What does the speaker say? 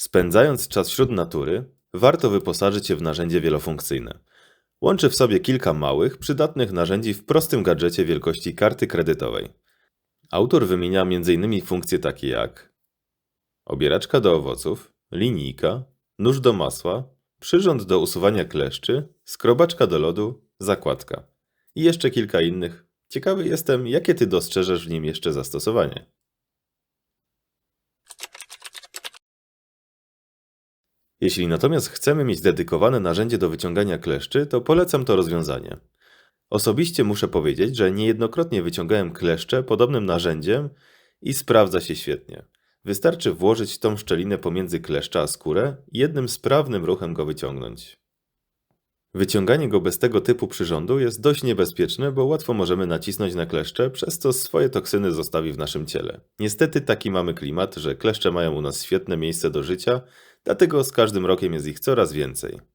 Spędzając czas wśród natury, warto wyposażyć się w narzędzie wielofunkcyjne. Łączy w sobie kilka małych, przydatnych narzędzi w prostym gadżecie wielkości karty kredytowej. Autor wymienia m.in. funkcje takie jak obieraczka do owoców, linijka, nóż do masła, przyrząd do usuwania kleszczy, skrobaczka do lodu, zakładka i jeszcze kilka innych. Ciekawy jestem, jakie ty dostrzeżesz w nim jeszcze zastosowanie. Jeśli natomiast chcemy mieć dedykowane narzędzie do wyciągania kleszczy, to polecam to rozwiązanie. Osobiście muszę powiedzieć, że niejednokrotnie wyciągałem kleszcze podobnym narzędziem i sprawdza się świetnie. Wystarczy włożyć tą szczelinę pomiędzy kleszcza a skórę i jednym sprawnym ruchem go wyciągnąć. Wyciąganie go bez tego typu przyrządu jest dość niebezpieczne, bo łatwo możemy nacisnąć na kleszcze, przez co swoje toksyny zostawi w naszym ciele. Niestety taki mamy klimat, że kleszcze mają u nas świetne miejsce do życia, dlatego z każdym rokiem jest ich coraz więcej.